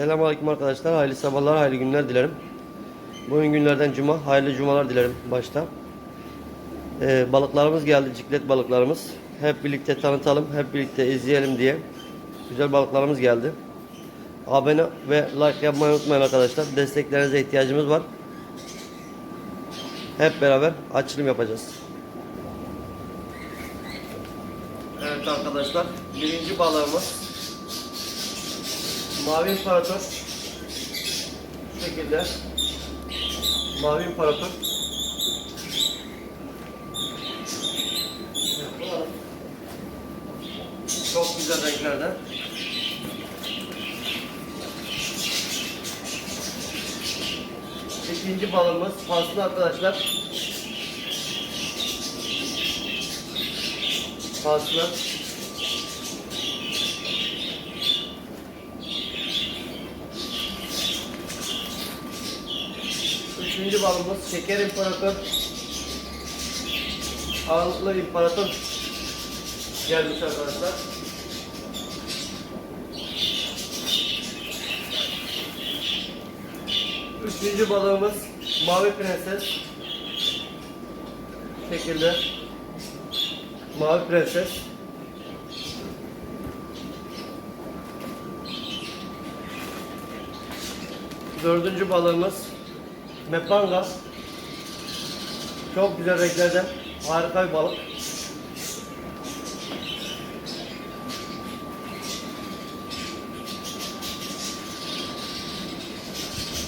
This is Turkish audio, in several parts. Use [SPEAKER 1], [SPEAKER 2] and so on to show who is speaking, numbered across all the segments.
[SPEAKER 1] Selamünaleyküm arkadaşlar. Hayırlı sabahlar, hayırlı günler dilerim. Bugün günlerden cuma. Hayırlı cumalar dilerim başta. Ee, balıklarımız geldi, ciklet balıklarımız. Hep birlikte tanıtalım, hep birlikte izleyelim diye. Güzel balıklarımız geldi. Abone ve like yapmayı unutmayın arkadaşlar. Desteklerinize ihtiyacımız var. Hep beraber açılım yapacağız. Evet arkadaşlar, birinci balığımız Mavi İmparator. Şu şekilde. Mavi İmparator. Çok güzel renklerde İkinci balığımız paslı arkadaşlar. Paslı Üçüncü balımız Şeker İmparator. Ağırlıklı İmparator gelmiş arkadaşlar. Üçüncü balığımız Mavi Prenses. Şekilde Mavi Prenses. Dördüncü balığımız Mepanga. Çok güzel renklerden. Harika bir balık.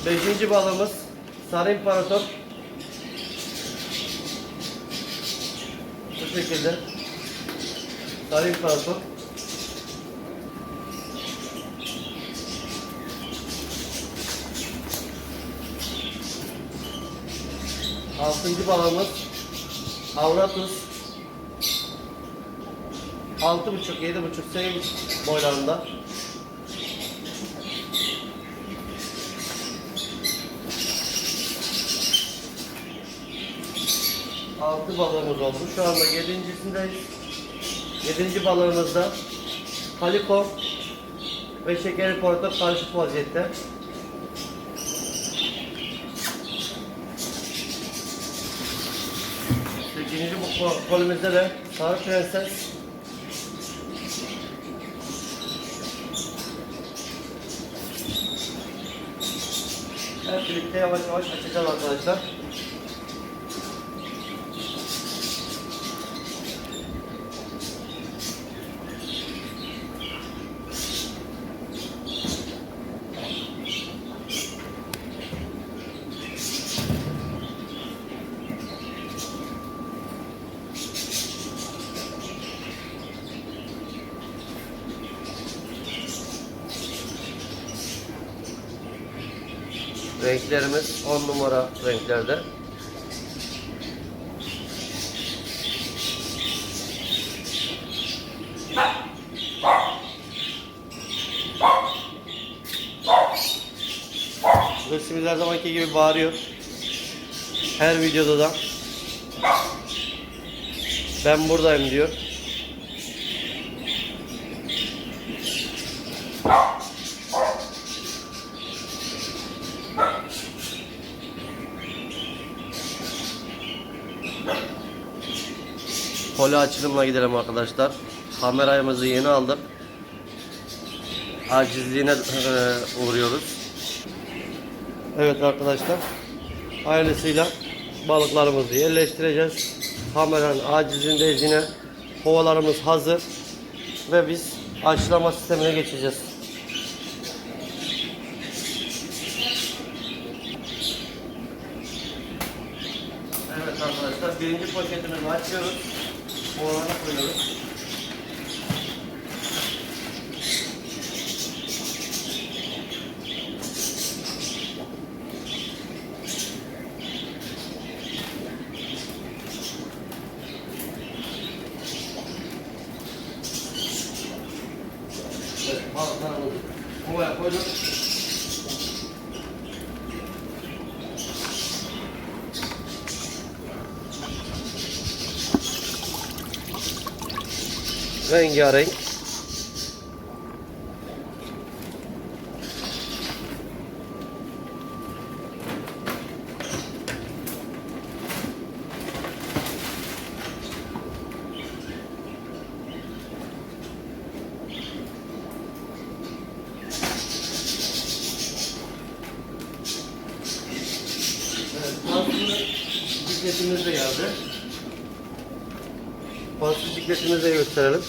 [SPEAKER 1] Beşinci balığımız Sarı İmparator. Bu şekilde. Sarı İmparator. Altıncı balığımız Avratus. Altı buçuk, yedi buçuk, sekiz boylarında. Altı balığımız oldu. Şu anda yedincisindeyiz. Yedinci balığımızda Kaliko ve şekeri portakal karışık vaziyette. Sekizinci bu kolumuzda da Sarı Prenses. Hep birlikte yavaş yavaş açacağız arkadaşlar. Renklerimiz 10 numara renklerde. Resimiz her zamanki gibi bağırıyor. Her videoda da ben buradayım diyor. Poli açılımla gidelim arkadaşlar. Kameramızı yeni aldık. Acizliğine e, uğruyoruz. Evet arkadaşlar. Hayırlısıyla balıklarımızı yerleştireceğiz. Kameranın acizindeyiz yine. Kovalarımız hazır. Ve biz aşılama sistemine geçeceğiz. Evet arkadaşlar birinci poşetimizi açıyoruz. Kovalara koyuyoruz. Evet, balıklarımızı kovaya koyduk. rengarenk. Evet, altında bisikletimizde yazdı. Paslı bisikletimizi gösterelim.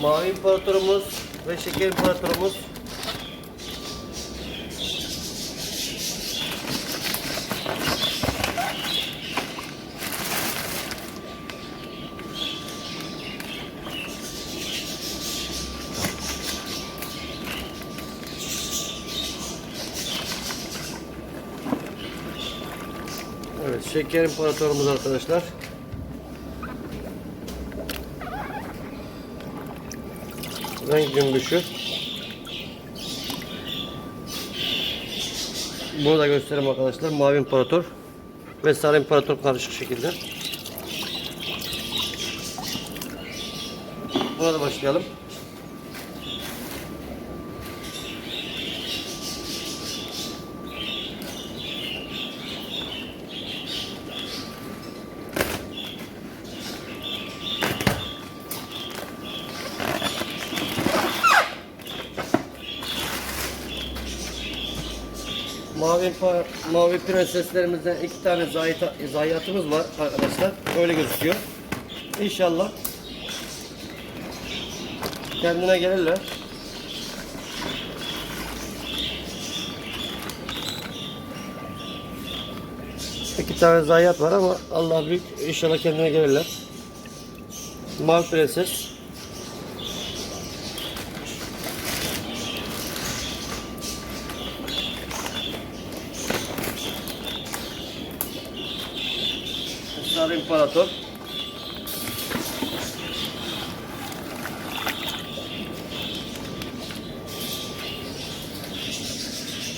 [SPEAKER 1] Mavi imparatorumuz ve şeker imparatorumuz Evet, şeker imparatorumuz arkadaşlar. Renk cümbüşü. Bunu da göstereyim arkadaşlar. Mavi imparator ve sarı imparator karışık şekilde. Buna da başlayalım. Mavi mavi prenseslerimizden iki tane zayita, zayiatımız var arkadaşlar. Öyle gözüküyor. İnşallah kendine gelirler. İki tane zayiat var ama Allah büyük inşallah kendine gelirler. Mavi prenses. Sarı imparator.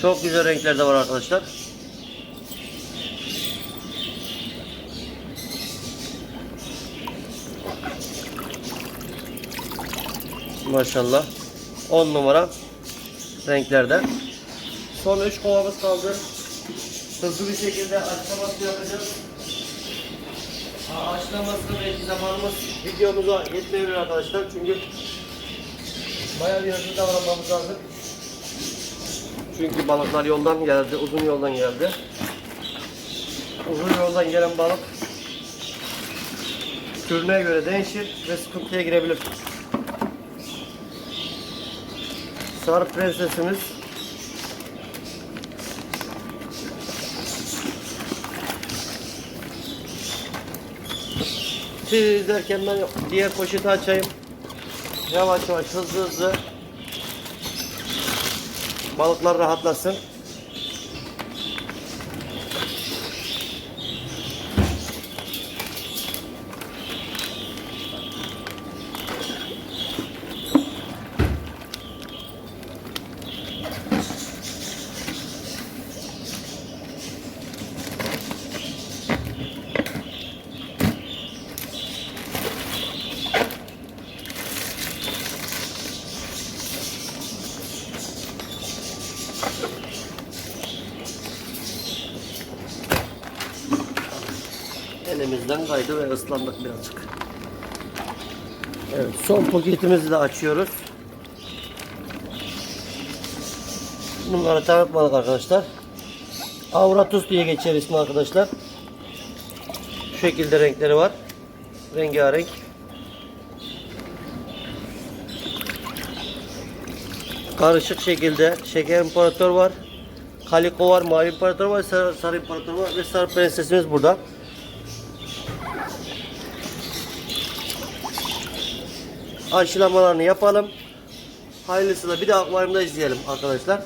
[SPEAKER 1] Çok güzel renklerde var arkadaşlar. Maşallah. 10 numara renklerde. Son 3 kovamız kaldı. Hızlı bir şekilde açlaması yapacağız. Haşlamasını belki zamanımız videomuza yetmeyebilir arkadaşlar çünkü bayağı bir hızlı davranmamız lazım. Çünkü balıklar yoldan geldi, uzun yoldan geldi. Uzun yoldan gelen balık türüne göre değişir ve sıkıntıya girebilir. Sarı prensesimiz Siz izlerken ben diğer poşeti açayım. Yavaş yavaş hızlı hızlı balıklar rahatlasın. Elimizden kaydı ve ıslandık birazcık. Evet, son paketimizi de açıyoruz. Bunları tanıtmadık arkadaşlar. Avratus diye geçer ismi arkadaşlar. Şu şekilde renkleri var. Rengarenk. Karışık şekilde şeker imparator var. Kaliko var, mavi imparator var, sarı, sarı imparator var ve sarı prensesimiz burada. Aşılamalarını yapalım. Hayırlısıyla bir daha akvaryumda izleyelim arkadaşlar.